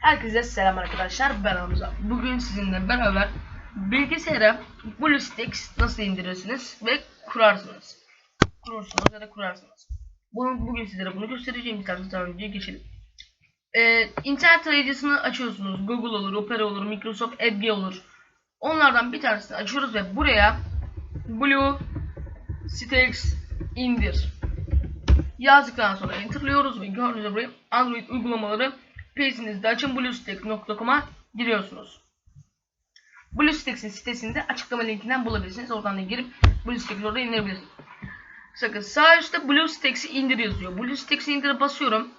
Herkese selam arkadaşlar ben Hamza. Bugün sizinle beraber bilgisayara BlueStacks nasıl indirirsiniz ve kurarsınız. Kurursunuz ya da kurarsınız. Bunu, bugün sizlere bunu göstereceğim. Daha önce geçelim. Ee, internet tarayıcısını açıyorsunuz. Google olur, Opera olur, Microsoft Edge olur. Onlardan bir tanesini açıyoruz ve buraya BlueStacks indir yazdıktan sonra enterlıyoruz ve gördüğünüz gibi Android uygulamaları PC'nizde açın bluestack.com'a giriyorsunuz. BlueStacks'in sitesinde açıklama linkinden bulabilirsiniz. Oradan da girip BlueStacks'i orada indirebilirsiniz. Sakın sağ üstte BlueStacks'i indir yazıyor. BlueStacks'i indir'e basıyorum.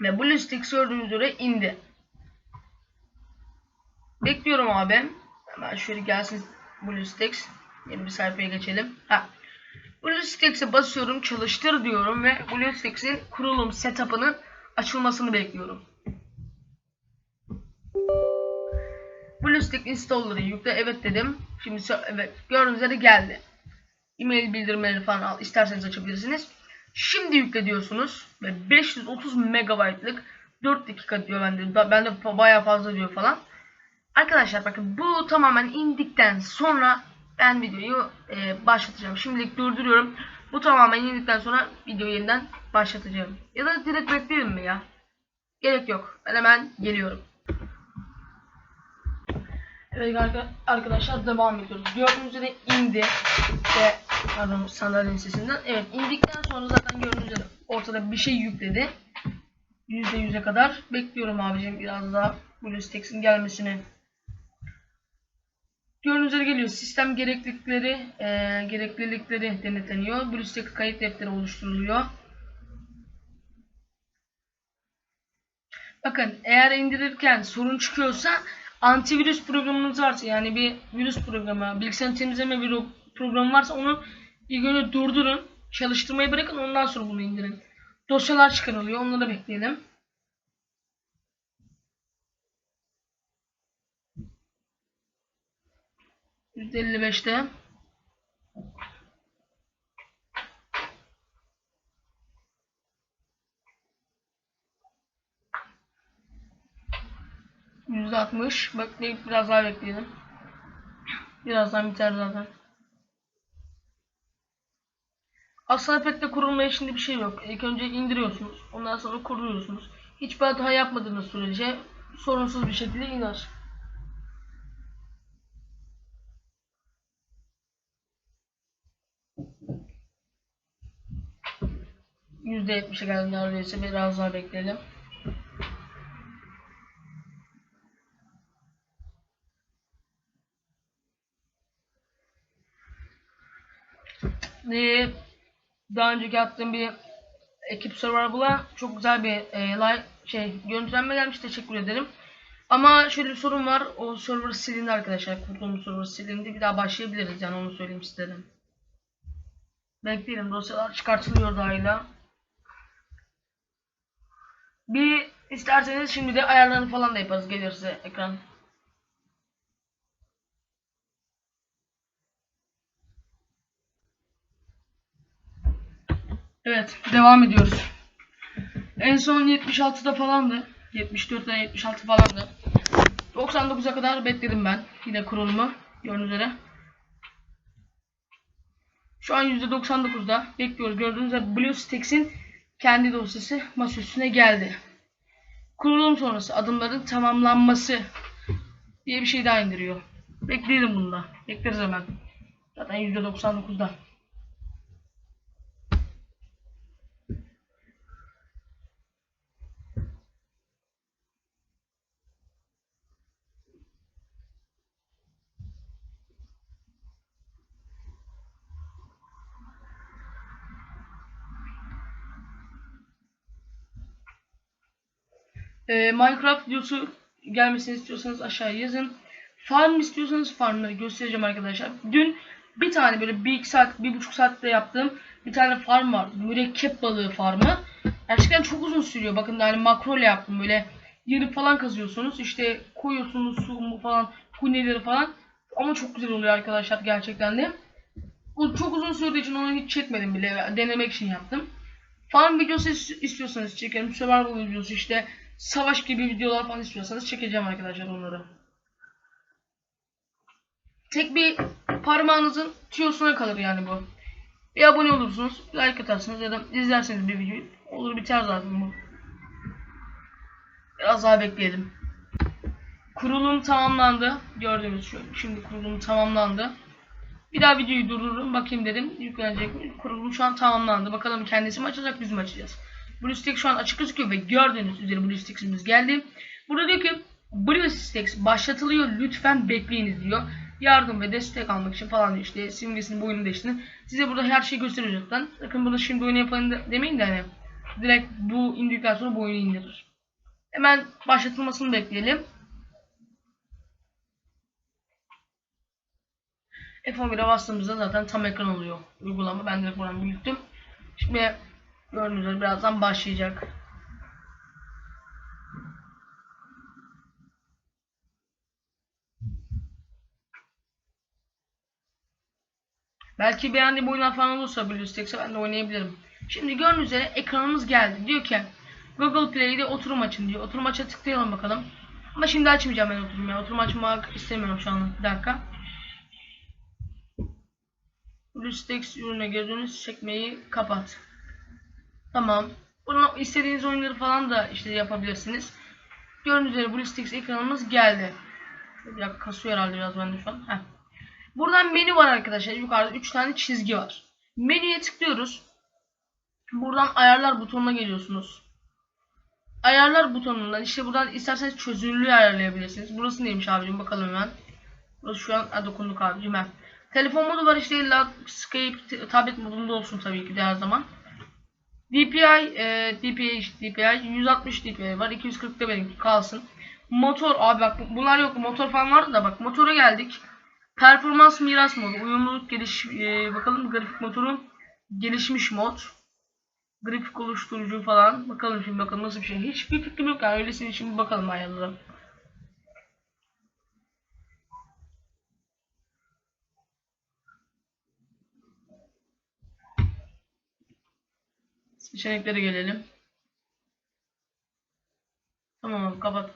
Ve BlueStacks gördüğünüz üzere indi. Bekliyorum abi. Hemen şöyle gelsin BlueStacks. Yeni bir sayfaya geçelim. Ha. BlueStacks'e basıyorum, çalıştır diyorum ve BlueStacks'in kurulum setup'ının açılmasını bekliyorum. BlueStack installer'ı yükle evet dedim. Şimdi evet gördüğünüz üzere geldi. E-mail bildirimleri falan al isterseniz açabilirsiniz. Şimdi yükle diyorsunuz ve 530 megabaytlık 4 dakika diyor bende. Bende bayağı fazla diyor falan. Arkadaşlar bakın bu tamamen indikten sonra ben videoyu e, başlatacağım. Şimdilik durduruyorum. Bu tamamen indikten sonra videoyu yeniden başlatacağım. Ya da direkt bekleyelim mi ya? Gerek yok. Ben hemen geliyorum. Evet arka- arkadaşlar devam ediyoruz. Gördüğünüz üzere indi ve pardon sandalyenin sesinden. Evet indikten sonra zaten gördüğünüz üzere ortada bir şey yükledi. %100'e kadar bekliyorum abicim biraz daha BlueStacks'in gelmesini. Gördüğünüz üzere geliyor. Sistem gereklilikleri, e, gereklilikleri denetleniyor. BlueStack kayıt defteri oluşturuluyor. Bakın eğer indirirken sorun çıkıyorsa antivirüs programınız varsa yani bir virüs programı, bilgisayarın temizleme bir programı varsa onu ilk önce durdurun. Çalıştırmayı bırakın ondan sonra bunu indirin. Dosyalar çıkarılıyor. Onları bekleyelim. %55'te. %60. Bekleyip biraz daha bekleyelim. Birazdan biter zaten. Aslında pek de kurulma işinde bir şey yok. İlk önce indiriyorsunuz. Ondan sonra kuruyorsunuz. Hiçbir hata yapmadığınız sürece sorunsuz bir şekilde iner. %70'e geldi neredeyse. Biraz daha bekleyelim. Ee, daha önceki yaptığım bir ekip Survival'a çok güzel bir e, live şey görüntülenme gelmiş. Teşekkür ederim. Ama şöyle bir sorun var. O server silindi arkadaşlar. Kurduğumuz server silindi. Bir daha başlayabiliriz yani onu söyleyeyim istedim. Bekleyelim dosyalar çıkartılıyor dahila. Bir isterseniz şimdi de ayarlarını falan da yaparız gelirse ekran. Evet devam ediyoruz. En son 76'da falandı. 74'ten 76 falandı. 99'a kadar bekledim ben. Yine kurulumu gördüğünüz üzere. Şu an %99'da bekliyoruz. Gördüğünüz gibi BlueStacks'in kendi dosyası masaüstüne geldi. Kurulum sonrası adımların tamamlanması diye bir şey daha indiriyor. Bekleyelim bunda. Bekleriz hemen. Zaten %99'da. Ee, Minecraft videosu gelmesini istiyorsanız aşağıya yazın. Farm istiyorsanız farmları göstereceğim arkadaşlar. Dün bir tane böyle bir iki saat, bir buçuk saatte yaptığım bir tane farm vardı. Mürekkep balığı farmı. Gerçekten çok uzun sürüyor. Bakın yani makro ile yaptım böyle. Yarı falan kazıyorsunuz. İşte koyuyorsunuz su falan, kuneleri falan. Ama çok güzel oluyor arkadaşlar gerçekten de. O çok uzun sürdüğü için onu hiç çekmedim bile. Denemek için yaptım. Farm videosu is- istiyorsanız çekerim. Survival videosu işte savaş gibi videolar falan istiyorsanız çekeceğim arkadaşlar onları. Tek bir parmağınızın tüyosuna kalır yani bu. Bir abone olursunuz, like atarsınız ya da izlerseniz bir videoyu. Olur biter zaten bu. Biraz daha bekleyelim. Kurulum tamamlandı. Gördüğünüz şu. Şimdi kurulum tamamlandı. Bir daha videoyu durdururum. Bakayım dedim. Yüklenecek mi? Kurulum şu an tamamlandı. Bakalım kendisi mi açacak biz mi açacağız? BlueStacks şu an açık gözüküyor ve gördüğünüz üzere BlueStacks'imiz geldi. Burada diyor ki BlueStacks başlatılıyor. Lütfen bekleyiniz diyor. Yardım ve destek almak için falan diyor işte simgesini boyunu değiştirin. Size burada her şeyi gösteriyor zaten. Bakın burada şimdi oyunu yapalım de- demeyin de hani direkt bu indikten sonra bu indirir. Hemen başlatılmasını bekleyelim. F11'e bastığımızda zaten tam ekran oluyor uygulama. Ben direkt buradan büyüttüm. Şimdi gördüğünüz üzere birazdan başlayacak. Belki beğendiğim oyunlar falan olursa BlueStacks'e ben de oynayabilirim. Şimdi gördüğünüz üzere ekranımız geldi. Diyor ki Google Play'de oturum açın diyor. Oturum aça tıklayalım bakalım. Ama şimdi açmayacağım ben oturum ya. Oturum açmak istemiyorum şu an. Bir dakika. BlueStacks ürüne gördüğünüz çekmeyi kapat. Tamam. Bunu istediğiniz oyunları falan da işte yapabilirsiniz. Gördüğünüz üzere BlueStacks ekranımız geldi. Bir dakika kasıyor herhalde biraz bende şu an. Heh. Buradan menü var arkadaşlar. Yukarıda 3 tane çizgi var. Menüye tıklıyoruz. Buradan ayarlar butonuna geliyorsunuz. Ayarlar butonundan işte buradan isterseniz çözünürlüğü ayarlayabilirsiniz. Burası neymiş abicim bakalım hemen. Burası şu an ha, dokunduk abicim ben. Telefon modu var işte illa tablet modunda olsun tabii ki de her zaman. DPI, e, işte DPI 160 DPI var. 240 da benimki kalsın. Motor abi bak bunlar yok. Motor falan vardı da bak motora geldik. Performans miras modu. Uyumluluk geliş e, bakalım grafik motorun gelişmiş mod. Grafik oluşturucu falan. Bakalım şimdi bakalım nasıl bir şey. Hiçbir fikrim yok yani öylesine şimdi bakalım ayarlara. Seçeneklere gelelim. Tamam abi kapat.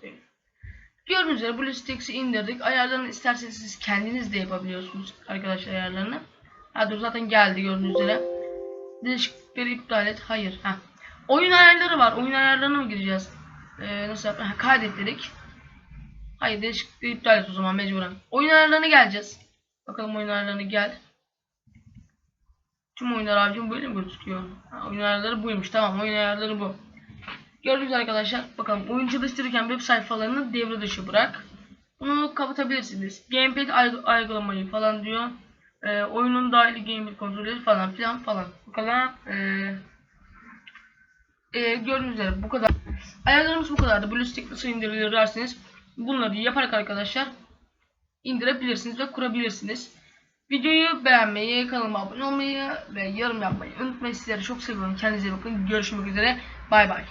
Gördüğünüz üzere BlueStacks'i indirdik. Ayarlarını isterseniz siz kendiniz de yapabiliyorsunuz arkadaşlar ayarlarını. Ha dur zaten geldi gördüğünüz üzere. Değişiklikleri iptal et. Hayır. Ha. Oyun ayarları var. Oyun ayarlarına mı gireceğiz? Ee, nasıl yapalım? Ha, kaydet dedik. Hayır değişiklikleri iptal et o zaman mecburen. Oyun ayarlarına geleceğiz. Bakalım oyun ayarlarına gel. Tüm oyunlar abicim böyle mi gözüküyor? Ha, oyun ayarları buymuş. Tamam oyun ayarları bu. Gördüğünüz arkadaşlar bakalım oyun çalıştırırken web sayfalarını devre dışı bırak. Bunu kapatabilirsiniz. Gamepad ay- uygulamayı falan diyor. Ee, oyunun dahili gamepad kontrolleri falan filan falan. Bu kadar. Ee, e, gördüğünüz üzere bu kadar. Ayarlarımız bu kadardı. BlueStack nasıl indirilir derseniz bunları yaparak arkadaşlar indirebilirsiniz ve kurabilirsiniz. Videoyu beğenmeyi, kanalıma abone olmayı ve yorum yapmayı unutmayın. Sizleri çok seviyorum. Kendinize bakın. Görüşmek üzere. Bay bay.